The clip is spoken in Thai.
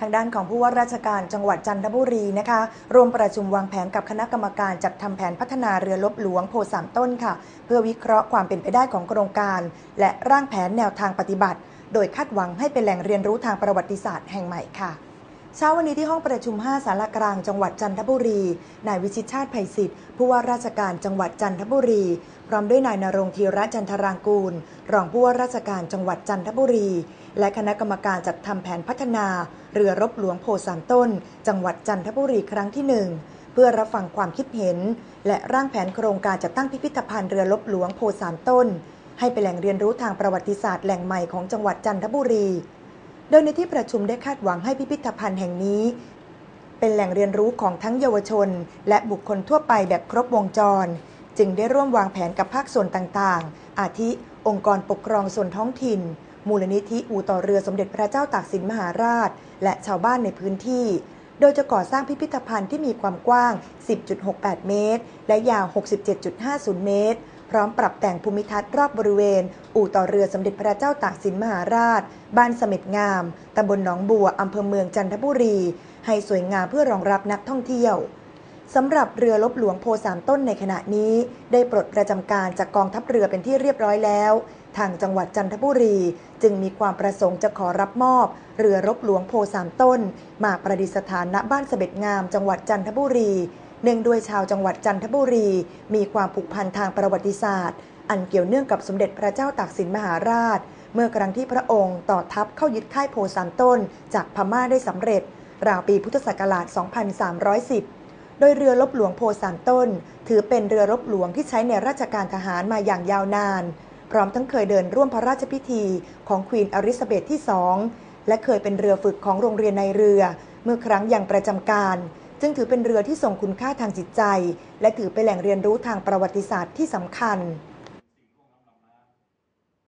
ทางด้านของผู้ว่าราชการจังหวัดจันทบุรีนะคะรวมประชุมวางแผนกับคณะกรรมการจัดทำแผนพัฒนาเรือลบหลวงโพสามต้นค่ะ เพื่อวิเคราะห์ความเป็นไปได้ของโครงการ และร่างแผนแนวทางปฏิบัติ โดยคาดหวังให้เป็นแหล่งเรียนรู้ทางประวัติศาสตร์แห่งใหม่ค่ะเช้าวันนี้ที่ห้องประชุม 5 สารกลางจังหวัดจันทบุรี นายวิชิตชาติไผ่สิทธิ์ผู้ว่าราชการจังหวัดจันทบุรี ร้อมด้วยนายนรงธีระจันทรางกูล รองผู้ว่าราชการจังหวัดจันทบุรี และคณะกรรมการจัดทำแผนพัฒนา เรือรบหลวงโพสามต้น จังหวัดจันทบุรีครั้งที่หนึ่งเพื่อรับฟังความคิดเห็น และร่างแผนโครงการจัดตั้งพิพิธภัณฑ์เรือรบหลวงโพสามต้น ให้เป็นแหล่งเรียนรู้ทางประวัติศาสตร์แหล่งใหม่ของจังหวัดจันทบุรี โดยในที่ประชุมได้คาดหวังให้พิพิธภัณฑ์แห่งนี้เป็นแหล่งเรียนรู้ของทั้งเยาวชน และบุคคลทั่วไปแบบครบวงจร จึงได้ร่วมวางแผนกับภาคส่วนต่างๆ อาทิ องค์กรปกครองส่วนท้องถิ่น มูลนิธิอู่ต่อเรือสมเด็จพระเจ้าตากสินมหาราช และชาวบ้านในพื้นที่ โดยจะก่อสร้างพิพิธภัณฑ์ที่มีความกว้าง 10.68 เมตร และยาว 67.50 เมตร พร้อมปรับแต่งภูมิทัศน์รอบบริเวณ อู่ต่อเรือสมเด็จพระเจ้าตากสินมหาราช บ้านเสม็ดงาม ตำบลหนองบัว อำเภอเมืองจันทบุรี ให้สวยงามเพื่อรองรับนักท่องเที่ยว สำหรับเรือลบหลวงโพสามต้นในขณะนี้ ได้ปลดประจำการจากกองทัพเรือเป็นที่เรียบร้อยแล้ว ทางจังหวัดจันทบุรี จึงมีความประสงค์จะขอรับมอบ เรือรบหลวงโพสามต้น มาประดิษฐานณบ้านเสบ็ดงาม จังหวัดจันทบุรี เนื่องด้วยชาวจังหวัดจันทบุรี มีความผูกพันทางประวัติศาสตร์ อันเกี่ยวเนื่องกับสมเด็จพระเจ้าตากสินมหาราช เมื่อครั้งที่พระองค์ต่อทัพเข้ายึดค่ายโพสามต้น จากพม่าได้สำเร็จ ราวปีพุทธศักราช 2310 โดยเรือรบหลวงโพสามต้น ถือเป็นเรือรบหลวงที่ใช้ในราชการทหารมาอย่างยาวนาน พร้อมทั้งเคยเดินร่วมพระราชพิธีของควีนอริซาเบธที่สองและเคยเป็นเรือฝึกของโรงเรียนในเรือ เมื่อครั้งยังประจำการ จึงถือเป็นเรือที่ส่งคุณค่าทางจิตใจ และถือเป็นแหล่งเรียนรู้ทางประวัติศาสตร์ที่สำคัญ